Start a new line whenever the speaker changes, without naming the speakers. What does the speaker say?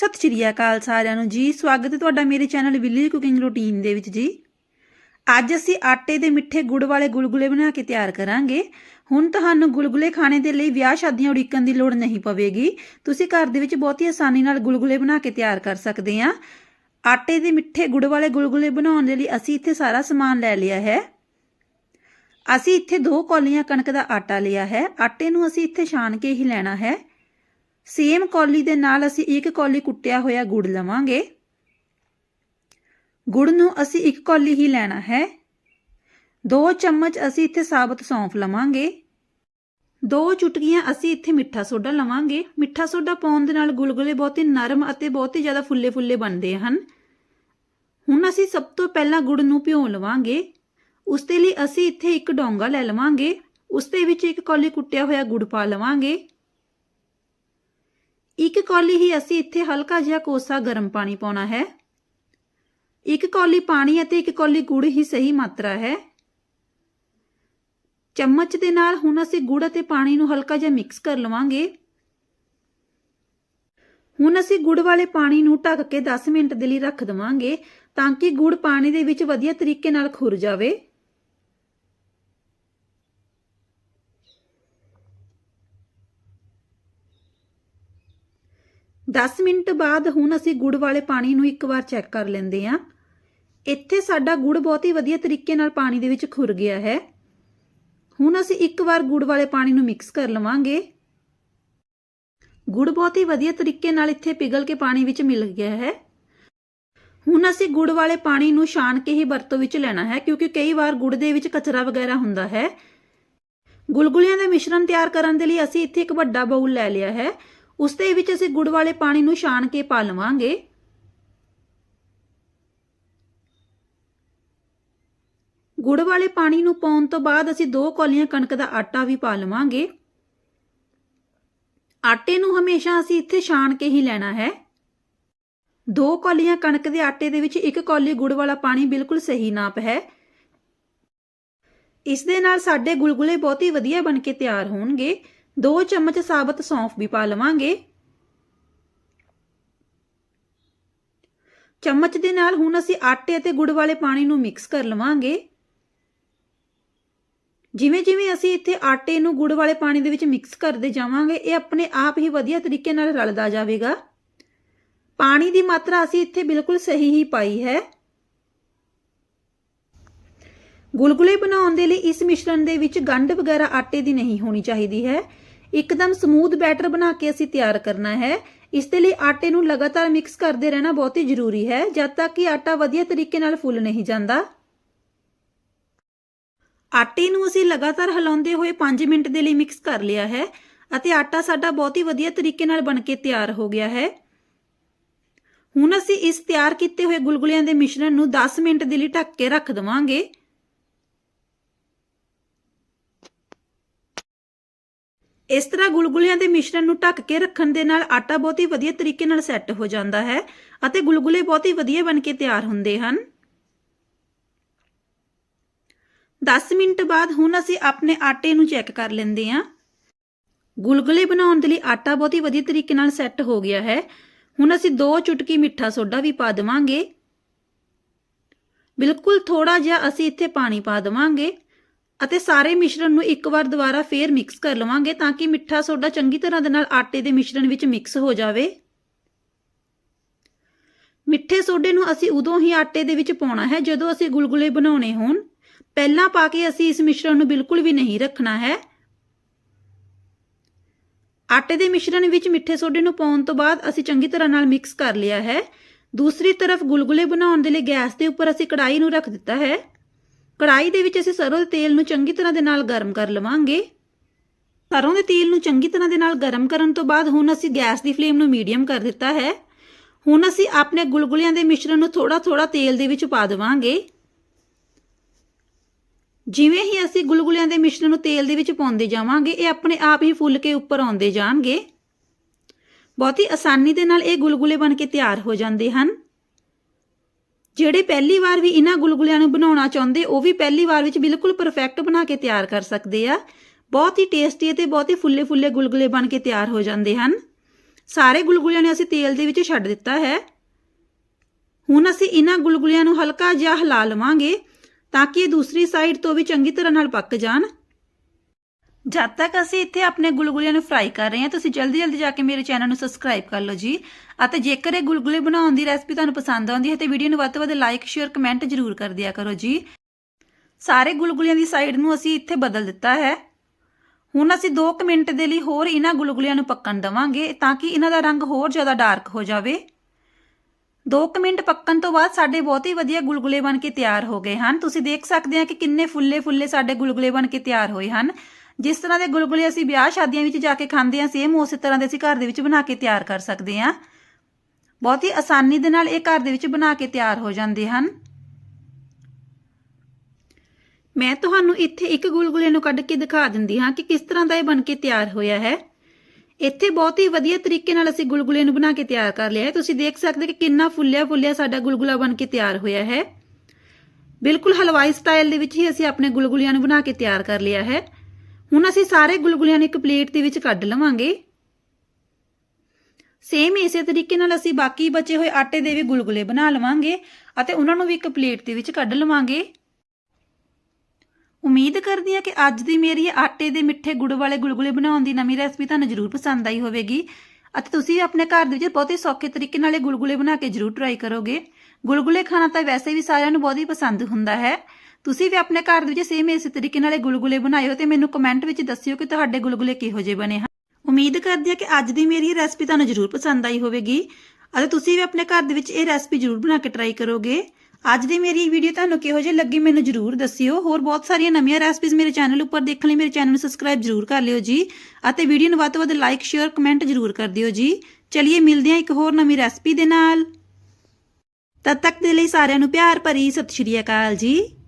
ਸਤਿ ਸ਼੍ਰੀ ਅਕਾਲ ਸਾਰਿਆਂ ਨੂੰ ਜੀ, ਸਵਾਗਤ ਹੈ ਤੁਹਾਡਾ ਮੇਰੇ ਚੈਨਲ ਵਿਲੀ ਕੁਕਿੰਗ ਰੂਟੀਨ ਦੇ ਵਿੱਚ ਜੀ। ਅੱਜ ਅਸੀਂ ਆਟੇ ਦੇ ਮਿੱਠੇ ਗੁੜ ਵਾਲੇ ਗੁਲਗੁਲੇ ਬਣਾ ਕੇ ਤਿਆਰ ਕਰਾਂਗੇ। ਹੁਣ ਤੁਹਾਨੂੰ ਗੁਲਗੁਲੇ ਖਾਣੇ ਦੇ ਲਈ ਵਿਆਹ ਸ਼ਾਦੀਆਂ ਉਡੀਕਣ ਦੀ ਲੋੜ ਨਹੀਂ ਪਵੇਗੀ। ਤੁਸੀਂ ਘਰ ਦੇ ਵਿੱਚ ਬਹੁਤ ਹੀ ਆਸਾਨੀ ਨਾਲ ਗੁਲਗੁਲੇ ਬਣਾ ਕੇ ਤਿਆਰ ਕਰ ਸਕਦੇ ਆ ਆਟੇ ਦੇ ਮਿੱਠੇ ਗੁੜ ਵਾਲੇ ਗੁਲਗੁਲੇ ਬਣਾਉਣ ਦੇ ਲਈ ਅਸੀਂ ਇੱਥੇ ਸਾਰਾ ਸਮਾਨ ਲੈ ਲਿਆ ਹੈ। ਅਸੀਂ ਇੱਥੇ ਦੋ ਕੌਲੀਆਂ ਕਣਕ ਦਾ ਆਟਾ ਲਿਆ ਹੈ। ਆਟੇ ਨੂੰ ਅਸੀਂ ਇੱਥੇ ਛਾਣ ਕੇ ਹੀ ਲੈਣਾ ਹੈ। ਸੇਮ ਕੌਲੀ ਦੇ ਨਾਲ ਅਸੀਂ ਇੱਕ ਕੌਲੀ ਕੁੱਟਿਆ ਹੋਇਆ ਗੁੜ ਲਵਾਂਗੇ। ਗੁੜ ਨੂੰ ਅਸੀਂ ਇੱਕ ਕੌਲੀ ਹੀ ਲੈਣਾ ਹੈ। 2 ਚਮਚ ਅਸੀਂ ਇੱਥੇ ਸਾਬਤ ਸੌਂਫ ਲਵਾਂਗੇ। 2 ਚੁਟਕੀਆਂ ਅਸੀਂ ਇੱਥੇ ਮਿੱਠਾ ਸੋਡਾ ਲਵਾਂਗੇ। ਮਿੱਠਾ ਸੋਡਾ ਪਾਉਣ ਦੇ ਨਾਲ ਗੁਲਗੁਲੇ ਬਹੁਤ ਹੀ ਨਰਮ ਅਤੇ ਬਹੁਤ ਹੀ ਜ਼ਿਆਦਾ ਫੁੱਲੇ-ਫੁੱਲੇ ਬਣਦੇ ਹਨ। ਹੁਣ ਅਸੀਂ ਸਭ ਤੋਂ ਪਹਿਲਾਂ ਗੁੜ ਨੂੰ ਭਿਓ ਲਵਾਂਗੇ। ਉਸ ਦੇ ਲਈ ਅਸੀਂ ਇੱਥੇ ਇੱਕ ਡੋਂਗਾ ਲੈ ਲਵਾਂਗੇ। ਉਸ ਦੇ ਵਿੱਚ ਇੱਕ ਕੌਲੀ ਕੁੱਟਿਆ ਹੋਇਆ ਗੁੜ ਪਾ ਲਵਾਂਗੇ। ਇੱਕ ਕੌਲੀ ਹੀ ਅਸੀਂ ਇੱਥੇ ਹਲਕਾ ਜਿਹਾ ਕੋਸਾ ਗਰਮ ਪਾਣੀ ਪਾਉਣਾ ਹੈ। ਇੱਕ ਕੌਲੀ ਪਾਣੀ ਅਤੇ ਇੱਕ ਕੌਲੀ ਗੁੜ ਹੀ ਸਹੀ ਮਾਤਰਾ ਹੈ। ਚਮਚ ਦੇ ਨਾਲ ਹੁਣ ਅਸੀਂ ਗੁੜ ਅਤੇ ਪਾਣੀ ਨੂੰ ਹਲਕਾ ਜਿਹਾ ਮਿਕਸ ਕਰ ਲਵਾਂਗੇ। ਹੁਣ ਅਸੀਂ ਗੁੜ ਵਾਲੇ ਪਾਣੀ ਨੂੰ ਢੱਕ ਕੇ 10 ਮਿੰਟ ਦੇ ਲਈ ਰੱਖ ਦਵਾਂਗੇ ਤਾਂ ਕਿ ਗੁੜ ਪਾਣੀ ਦੇ ਵਿੱਚ ਵਧੀਆ ਤਰੀਕੇ ਨਾਲ ਖੁਰ ਜਾਵੇ। ਦਸ ਮਿੰਟ ਬਾਅਦ ਹੁਣ ਅਸੀਂ ਗੁੜ ਵਾਲੇ ਪਾਣੀ ਨੂੰ ਇੱਕ ਵਾਰ ਚੈੱਕ ਕਰ ਲੈਂਦੇ ਹਾਂ। ਇੱਥੇ ਸਾਡਾ ਗੁੜ ਬਹੁਤ ਹੀ ਵਧੀਆ ਤਰੀਕੇ ਨਾਲ ਪਾਣੀ ਦੇ ਵਿੱਚ ਖੁਰ ਗਿਆ ਹੈ। ਹੁਣ ਅਸੀਂ ਇੱਕ ਵਾਰ ਗੁੜ ਵਾਲੇ ਪਾਣੀ ਨੂੰ ਮਿਕਸ ਕਰ ਲਵਾਂਗੇ। ਗੁੜ ਬਹੁਤ ਹੀ ਵਧੀਆ ਤਰੀਕੇ ਨਾਲ ਇੱਥੇ ਪਿਘਲ ਕੇ ਪਾਣੀ ਵਿੱਚ ਮਿਲ ਗਿਆ ਹੈ। ਹੁਣ ਅਸੀਂ ਗੁੜ ਵਾਲੇ ਪਾਣੀ ਨੂੰ ਛਾਣ ਕੇ ਹੀ ਵਰਤੋਂ ਵਿੱਚ ਲੈਣਾ ਹੈ, ਕਿਉਂਕਿ ਕਈ ਵਾਰ ਗੁੜ ਦੇ ਵਿੱਚ ਕਚਰਾ ਵਗੈਰਾ ਹੁੰਦਾ ਹੈ। ਗੁਲਗੁਲਿਆਂ ਦਾ ਮਿਸ਼ਰਣ ਤਿਆਰ ਕਰਨ ਦੇ ਲਈ ਅਸੀਂ ਇੱਥੇ ਇੱਕ ਵੱਡਾ ਬਾਉਲ ਲੈ ਲਿਆ ਹੈ। ਉਸ ਦੇ ਵਿੱਚ ਅਸੀਂ ਗੁੜ ਵਾਲੇ ਪਾਣੀ ਨੂੰ ਛਾਣ ਕੇ ਪਾ ਲਵਾਂਗੇ। ਗੁੜ ਵਾਲੇ ਪਾਣੀ ਨੂੰ ਪਾਉਣ ਤੋਂ ਬਾਅਦ ਅਸੀਂ ਦੋ ਕੌਲੀਆਂ ਕਣਕ ਦਾ ਆਟਾ ਵੀ ਪਾ ਲਵਾਂਗੇ। ਆਟੇ ਨੂੰ ਹਮੇਸ਼ਾ ਅਸੀਂ ਇੱਥੇ ਛਾਣ ਕੇ ਹੀ ਲੈਣਾ ਹੈ। ਦੋ ਕੌਲੀਆਂ ਕਣਕ ਦੇ ਆਟੇ ਦੇ ਵਿੱਚ ਇੱਕ ਕੌਲੀ ਗੁੜ ਵਾਲਾ ਪਾਣੀ ਬਿਲਕੁਲ ਸਹੀ ਨਾਪ ਹੈ। ਇਸ ਦੇ ਨਾਲ ਸਾਡੇ ਗੁਲਗੁਲੇ ਬਹੁਤ ਹੀ ਵਧੀਆ ਬਣ ਕੇ ਤਿਆਰ ਹੋਣਗੇ। 2 ਚਮਚ ਸਾਬਤ ਸੌਂਫ ਵੀ ਪਾ ਲਵਾਂਗੇ। ਚਮਚ ਦੇ ਨਾਲ ਹੁਣ ਅਸੀਂ ਆਟੇ ਅਤੇ ਗੁੜ ਵਾਲੇ ਪਾਣੀ ਨੂੰ ਮਿਕਸ ਕਰ ਲਵਾਂਗੇ। ਜਿਵੇਂ ਜਿਵੇਂ ਅਸੀਂ ਇੱਥੇ ਆਟੇ ਨੂੰ ਗੁੜ ਵਾਲੇ ਪਾਣੀ ਦੇ ਵਿੱਚ ਮਿਕਸ ਕਰਦੇ ਜਾਵਾਂਗੇ, ਇਹ ਆਪਣੇ ਆਪ ਹੀ ਵਧੀਆ ਤਰੀਕੇ ਨਾਲ ਰਲਦਾ ਜਾਵੇਗਾ। ਪਾਣੀ ਦੀ ਮਾਤਰਾ ਅਸੀਂ ਇੱਥੇ ਬਿਲਕੁਲ ਸਹੀ ਹੀ ਪਾਈ ਹੈ। ਗੁਲਗੁਲੇ ਬਣਾਉਣ ਦੇ ਲਈ ਇਸ ਮਿਸ਼ਰਣ ਦੇ ਵਿੱਚ ਗੰਢ ਵਗੈਰਾ ਆਟੇ ਦੀ ਨਹੀਂ ਹੋਣੀ ਚਾਹੀਦੀ ਹੈ। ਇੱਕਦਮ ਸਮੂਥ ਬੈਟਰ ਬਣਾ ਕੇ ਅਸੀਂ ਤਿਆਰ ਕਰਨਾ ਹੈ। ਇਸ ਦੇ ਲਈ ਆਟੇ ਨੂੰ ਲਗਾਤਾਰ ਮਿਕਸ ਕਰਦੇ ਰਹਿਣਾ ਬਹੁਤ ਹੀ ਜ਼ਰੂਰੀ ਹੈ, ਜਦ ਤੱਕ ਕਿ ਆਟਾ ਵਧੀਆ ਤਰੀਕੇ ਨਾਲ ਫੁੱਲ ਨਹੀਂ ਜਾਂਦਾ। ਆਟੇ ਨੂੰ ਅਸੀਂ ਲਗਾਤਾਰ ਹਿਲਾਉਂਦੇ ਹੋਏ 5 ਮਿੰਟ ਦੇ ਲਈ ਮਿਕਸ ਕਰ ਲਿਆ ਹੈ ਅਤੇ ਆਟਾ ਸਾਡਾ ਬਹੁਤ ਹੀ ਵਧੀਆ ਤਰੀਕੇ ਨਾਲ ਬਣ ਕੇ ਤਿਆਰ ਹੋ ਗਿਆ ਹੈ। ਹੁਣ ਅਸੀਂ ਇਸ ਤਿਆਰ ਕੀਤੇ ਹੋਏ ਗੁਲਗੁਲਿਆਂ ਦੇ ਮਿਸ਼ਰਣ ਨੂੰ 10 ਮਿੰਟ ਦੇ ਲਈ ਢੱਕ ਕੇ ਰੱਖ ਦਵਾਂਗੇ। ਇਸ ਤਰ੍ਹਾਂ ਗੁਲਗੁਲਿਆਂ ਦੇ ਮਿਸ਼ਰਣ ਨੂੰ ਢੱਕ ਕੇ ਰੱਖਣ ਦੇ ਨਾਲ ਆਟਾ ਬਹੁਤ ਹੀ ਵਧੀਆ ਤਰੀਕੇ ਨਾਲ ਸੈੱਟ ਹੋ ਜਾਂਦਾ ਹੈ ਅਤੇ ਗੁਲਗੁਲੇ ਬਹੁਤ ਹੀ ਵਧੀਆ ਬਣ ਕੇ ਤਿਆਰ ਹੁੰਦੇ ਹਨ। 10 ਮਿੰਟ ਬਾਅਦ ਹੁਣ ਅਸੀਂ ਆਪਣੇ ਆਟੇ ਨੂੰ ਚੈੱਕ ਕਰ ਲੈਂਦੇ ਹਾਂ। ਗੁਲਗੁਲੇ ਬਣਾਉਣ ਦੇ ਲਈ ਆਟਾ ਬਹੁਤ ਹੀ ਵਧੀਆ ਤਰੀਕੇ ਨਾਲ ਸੈੱਟ ਹੋ ਗਿਆ ਹੈ। ਹੁਣ ਅਸੀਂ 2 ਚੁਟਕੀ ਮਿੱਠਾ ਸੋਡਾ ਵੀ ਪਾ ਦੇਵਾਂਗੇ। ਬਿਲਕੁਲ ਥੋੜਾ ਜਿਹਾ ਅਸੀਂ ਇੱਥੇ ਪਾਣੀ ਪਾ ਦੇਵਾਂਗੇ। ਅਤੇ ਸਾਰੇ ਮਿਸ਼ਰਣ ਨੂੰ ਇੱਕ ਵਾਰ ਦੁਬਾਰਾ ਫੇਰ ਮਿਕਸ ਕਰ ਲਵਾਂਗੇ ਤਾਂ ਕਿ ਮਿੱਠਾ ਸੋਡਾ ਚੰਗੀ ਤਰ੍ਹਾਂ ਦੇ ਨਾਲ ਆਟੇ ਦੇ ਮਿਸ਼ਰਣ ਵਿੱਚ ਮਿਕਸ ਹੋ ਜਾਵੇ। ਮਿੱਠੇ ਸੋਡੇ ਨੂੰ ਅਸੀਂ ਉਦੋਂ ਹੀ ਆਟੇ ਦੇ ਵਿੱਚ ਪਾਉਣਾ ਹੈ ਜਦੋਂ ਅਸੀਂ ਗੁਲਗੁਲੇ ਬਣਾਉਣੇ ਹੋਣ। ਪਹਿਲਾਂ ਪਾ ਕੇ ਅਸੀਂ ਇਸ ਮਿਸ਼ਰਣ ਨੂੰ ਬਿਲਕੁਲ ਵੀ ਨਹੀਂ ਰੱਖਣਾ ਹੈ। ਆਟੇ ਦੇ ਮਿਸ਼ਰਣ ਵਿੱਚ ਮਿੱਠੇ ਸੋਡੇ ਨੂੰ ਪਾਉਣ ਤੋਂ ਬਾਅਦ ਅਸੀਂ ਚੰਗੀ ਤਰ੍ਹਾਂ ਨਾਲ ਮਿਕਸ ਕਰ ਲਿਆ ਹੈ। ਦੂਸਰੀ ਤਰਫ ਗੁਲਗੁਲੇ ਬਣਾਉਣ ਦੇ ਲਈ ਗੈਸ ਦੇ ਉੱਪਰ ਅਸੀਂ ਕੜਾਈ ਨੂੰ ਰੱਖ ਦਿੱਤਾ ਹੈ। ਕੜਾਈ ਦੇ ਵਿੱਚ ਅਸੀਂ ਸਰੋਂ ਦੇ ਤੇਲ ਨੂੰ ਚੰਗੀ ਤਰ੍ਹਾਂ ਦੇ ਨਾਲ ਗਰਮ ਕਰ ਲਵਾਂਗੇ। ਸਰੋਂ ਦੇ ਤੇਲ ਨੂੰ ਚੰਗੀ ਤਰ੍ਹਾਂ ਦੇ ਨਾਲ ਗਰਮ ਕਰਨ ਤੋਂ ਬਾਅਦ ਹੁਣ ਅਸੀਂ ਗੈਸ ਦੀ ਫਲੇਮ ਨੂੰ ਮੀਡੀਅਮ ਕਰ ਦਿੱਤਾ ਹੈ। ਹੁਣ ਅਸੀਂ ਆਪਣੇ ਗੁਲਗੁਲਿਆਂ ਦੇ ਮਿਸ਼ਰਣ ਨੂੰ ਥੋੜਾ ਥੋੜਾ ਤੇਲ ਦੇ ਵਿੱਚ ਪਾ ਦੇਵਾਂਗੇ। ਜਿਵੇਂ ਹੀ ਅਸੀਂ ਗੁਲਗੁਲਿਆਂ ਦੇ ਮਿਸ਼ਰਣ ਨੂੰ ਤੇਲ ਦੇ ਵਿੱਚ ਪਾਉਂਦੇ ਜਾਵਾਂਗੇ, ਇਹ ਆਪਣੇ ਆਪ ਹੀ ਫੁੱਲ ਕੇ ਉੱਪਰ ਆਉਂਦੇ ਜਾਣਗੇ। ਬਹੁਤ ਹੀ ਆਸਾਨੀ ਦੇ ਨਾਲ ਇਹ ਗੁਲਗੁਲੇ ਬਣ ਕੇ ਤਿਆਰ ਹੋ ਜਾਂਦੇ ਹਨ। ਜਿਹੜੇ ਪਹਿਲੀ ਵਾਰ ਵੀ ਇਹਨਾਂ ਗੁਲਗੁਲਿਆਂ ਨੂੰ ਬਣਾਉਣਾ ਚਾਹੁੰਦੇ, ਉਹ ਵੀ ਪਹਿਲੀ ਵਾਰ ਵਿੱਚ ਬਿਲਕੁਲ ਪਰਫੈਕਟ ਬਣਾ ਕੇ ਤਿਆਰ ਕਰ ਸਕਦੇ ਆ। ਬਹੁਤ ਹੀ ਟੇਸਟੀ ਅਤੇ ਬਹੁਤ ਹੀ ਫੁੱਲੇ ਫੁੱਲੇ ਗੁਲਗੁਲੇ ਬਣ ਕੇ ਤਿਆਰ ਹੋ ਜਾਂਦੇ ਹਨ। ਸਾਰੇ ਗੁਲਗੁਲਿਆਂ ਨੂੰ ਅਸੀਂ ਤੇਲ ਦੇ ਵਿੱਚ ਛੱਡ ਦਿੱਤਾ ਹੈ। ਹੁਣ ਅਸੀਂ ਇਹਨਾਂ ਗੁਲਗੁਲਿਆਂ ਨੂੰ ਹਲਕਾ ਜਿਹਾ ਹਿਲਾ ਲਵਾਂਗੇ ਤਾਂ ਕਿ ਇਹ ਦੂਸਰੀ ਸਾਈਡ ਤੋਂ ਵੀ ਚੰਗੀ ਤਰ੍ਹਾਂ ਨਾਲ ਪੱਕ ਜਾਣ। ਜਦ ਤੱਕ ਅਸੀਂ ਇੱਥੇ ਆਪਣੇ ਗੁਲਗੁਲਿਆਂ ਨੂੰ ਫਰਾਈ ਕਰ ਰਹੇ ਹਾਂ, ਤੁਸੀਂ ਜਲਦੀ ਜਲਦੀ ਜਾ ਕੇ ਮੇਰੇ ਚੈਨਲ ਨੂੰ ਸਬਸਕ੍ਰਾਈਬ ਕਰ ਲਓ ਜੀ। ਅਤੇ ਜੇਕਰ ਇਹ ਗੁਲਗੁਲੇ ਬਣਾਉਣ ਦੀ ਰੈਸਪੀ ਤੁਹਾਨੂੰ ਪਸੰਦ ਆਉਂਦੀ ਹੈ, ਤੇ ਵੀਡੀਓ ਨੂੰ ਵੱਧ ਤੋਂ ਵੱਧ ਲਾਈਕ ਸ਼ੇਅਰ ਕਮੈਂਟ ਜ਼ਰੂਰ ਕਰ ਦਿਆ ਕਰੋ ਜੀ। ਸਾਰੇ ਗੁਲਗੁਲਿਆਂ ਦੀ ਸਾਈਡ ਨੂੰ ਅਸੀਂ ਇੱਥੇ ਬਦਲ ਦਿੱਤਾ ਹੈ। ਹੁਣ ਅਸੀਂ 2 ਮਿੰਟ ਦੇ ਲਈ ਹੋਰ ਇਹਨਾਂ ਗੁਲਗੁਲਿਆਂ ਨੂੰ ਪੱਕਣ ਦਵਾਂਗੇ, ਤਾਂ ਕਿ ਇਹਨਾਂ ਦਾ ਰੰਗ ਹੋਰ ਜ਼ਿਆਦਾ ਡਾਰਕ ਹੋ ਜਾਵੇ। 2 ਮਿੰਟ ਪੱਕਣ ਤੋਂ ਬਾਅਦ ਸਾਡੇ ਬਹੁਤ ਹੀ ਵਧੀਆ ਗੁਲਗੁਲੇ ਬਣ ਕੇ ਤਿਆਰ ਹੋ ਗਏ ਹਨ। ਤੁਸੀਂ ਦੇਖ ਸਕਦੇ ਆ ਕਿ ਕਿੰਨੇ ਫੁੱਲੇ ਫੁੱਲੇ ਸਾਡੇ ਗੁਲਗੁਲੇ ਬਣ ਕੇ ਤਿਆਰ ਹੋਏ ਹਨ। ਜਿਸ ਤਰ੍ਹਾਂ ਦੇ ਗੁਲਗੁਲੇ ਅਸੀਂ ਵਿਆਹ ਸ਼ਾਦੀਆਂ ਵਿੱਚ ਜਾ ਕੇ ਖਾਂਦੇ ਹਾਂ ਸੇਮ ਉਸੇ ਤਰ੍ਹਾਂ ਦੇ ਅਸੀਂ ਘਰ ਦੇ ਵਿੱਚ ਬਣਾ ਕੇ ਤਿਆਰ ਕਰ ਸਕਦੇ ਹਾਂ। ਬਹੁਤ ਹੀ ਆਸਾਨੀ ਦੇ ਨਾਲ ਇਹ ਘਰ ਦੇ ਵਿੱਚ ਬਣਾ ਕੇ ਤਿਆਰ ਹੋ ਜਾਂਦੇ ਹਨ। ਮੈਂ ਤੁਹਾਨੂੰ ਇੱਥੇ ਇੱਕ ਗੁਲਗੁਲੇ ਨੂੰ ਕੱਢ ਕੇ ਦਿਖਾ ਦਿੰਦੀ ਹਾਂ ਕਿ ਕਿਸ ਤਰ੍ਹਾਂ ਦਾ ਇਹ ਬਣ ਕੇ ਤਿਆਰ ਹੋਇਆ ਹੈ। ਇੱਥੇ ਬਹੁਤ ਹੀ ਵਧੀਆ ਤਰੀਕੇ ਨਾਲ ਅਸੀਂ ਗੁਲਗੁਲੇ ਨੂੰ ਬਣਾ ਕੇ ਤਿਆਰ ਕਰ ਲਿਆ ਹੈ। ਤੁਸੀਂ ਦੇਖ ਸਕਦੇ ਕਿ ਕਿੰਨਾ ਫੁੱਲਿਆ ਫੁੱਲਿਆ ਸਾਡਾ ਗੁਲਗੁਲਾ ਬਣ ਕੇ ਤਿਆਰ ਹੋਇਆ ਹੈ। ਬਿਲਕੁਲ ਹਲਵਾਈ ਸਟਾਈਲ ਦੇ ਵਿੱਚ ਹੀ ਅਸੀਂ ਆਪਣੇ ਗੁਲਗੁਲਿਆਂ ਨੂੰ ਬਣਾ ਕੇ ਤਿਆਰ ਕਰ ਲਿਆ ਹੈ। ਹੁਣ ਅਸੀਂ ਸਾਰੇ ਗੁਲਗੁਲਿਆਂ ਨੂੰ ਇੱਕ ਪਲੇਟ ਦੇ ਵਿੱਚ ਕੱਢ ਲਵਾਂਗੇ। ਸੇਮ ਇਸੇ ਤਰੀਕੇ ਨਾਲ ਅਸੀਂ ਬਾਕੀ ਬਚੇ ਹੋਏ ਆਟੇ ਦੇ ਵੀ ਗੁਲਗੁਲੇ ਬਣਾ ਲਵਾਂਗੇ ਅਤੇ ਉਹਨਾਂ ਨੂੰ ਵੀ ਇੱਕ ਪਲੇਟ ਦੇ ਵਿੱਚ ਕੱਢ ਲਵਾਂਗੇ। ਉਮੀਦ ਕਰਦੀ ਹਾਂ ਕਿ ਅੱਜ ਦੀ ਮੇਰੀ ਆਟੇ ਦੇ ਮਿੱਠੇ ਗੁੜ ਵਾਲੇ ਗੁਲਗੁਲੇ ਬਣਾਉਣ ਦੀ ਨਵੀਂ ਰੈਸਪੀ ਤੁਹਾਨੂੰ ਜ਼ਰੂਰ ਪਸੰਦ ਆਈ ਹੋਵੇਗੀ ਅਤੇ ਤੁਸੀਂ ਵੀ ਆਪਣੇ ਘਰ ਦੇ ਵਿੱਚ ਬਹੁਤ ਹੀ ਸੌਖੇ ਤਰੀਕੇ ਨਾਲ ਇਹ ਗੁਲਗੁਲੇ ਬਣਾ ਕੇ ਜ਼ਰੂਰ ਟਰਾਈ ਕਰੋਗੇ। ਗੁਲਗੁਲੇ ਖਾਣਾ ਤਾਂ ਵੈਸੇ ਵੀ ਸਾਰਿਆਂ ਨੂੰ ਬਹੁਤ ਹੀ ਪਸੰਦ ਹੁੰਦਾ ਹੈ। ਤੁਸੀਂ ਵੀ ਆਪਣੇ ਘਰ ਦੇ ਵਿੱਚ ਸੇਮ ਇਸੇ ਤਰੀਕੇ ਨਾਲ ਇਹ ਗੁਲਗੁਲੇ ਬਣਾਇਓ ਤੇ ਮੈਨੂੰ ਕਮੈਂਟ ਵਿੱਚ ਦੱਸਿਓ ਕਿ ਤੁਹਾਡੇ ਗੁਲਗੁਲੇ ਕਿਹੋ ਜਿਹੇ ਬਣੇ ਹਨ। ਉਮੀਦ ਕਰਦੀ ਹਾਂ ਕਿ ਅੱਜ ਦੀ ਮੇਰੀ ਇਹ ਰੈਸਪੀ ਤੁਹਾਨੂੰ ਜ਼ਰੂਰ ਪਸੰਦ ਆਈ ਹੋਵੇਗੀ। ਅਤੇ ਤੁਸੀਂ ਵੀ ਆਪਣੇ ਘਰ ਦੇ ਵਿੱਚ ਇਹ ਰੈਸਪੀ ਜ਼ਰੂਰ ਬਣਾ ਕੇ ਟਰਾਈ ਕਰੋਗੇ। ਅੱਜ ਦੀ ਮੇਰੀ ਵੀਡੀਓ ਤੁਹਾਨੂੰ ਕਿਹੋ ਜਿਹੀ ਲੱਗੀ ਮੈਨੂੰ ਜ਼ਰੂਰ ਦੱਸਿਓ। ਹੋਰ ਬਹੁਤ ਸਾਰੀਆਂ ਨਵੀਆਂ ਰੈਸਪੀਜ਼ ਮੇਰੇ ਚੈਨਲ ਉੱਪਰ ਦੇਖਣ ਲਈ ਮੇਰੇ ਚੈਨਲ ਨੂੰ ਸਬਸਕ੍ਰਾਈਬ ਜ਼ਰੂਰ ਕਰ ਲਿਓ ਜੀ। ਅਤੇ ਵੀਡੀਓ ਨੂੰ ਵੱਧ ਤੋਂ ਵੱਧ ਲਾਈਕ ਸ਼ੇਅਰ ਕਮੈਂਟ ਜ਼ਰੂਰ ਕਰ ਦਿਓ ਜੀ। ਚਲਿਏ ਮਿਲਦੇ ਹਾਂ ਇੱਕ ਹੋਰ ਨਵੀਂ ਰੈਸਪੀ ਦੇ ਨਾਲ। ਤਦ ਤੱਕ ਦੇ ਲਈ ਸਾਰਿਆਂ ਨੂੰ ਪਿਆਰ ਭਰੀ ਸਤਿ ਸ਼੍ਰੀ ਅਕਾਲ ਜੀ।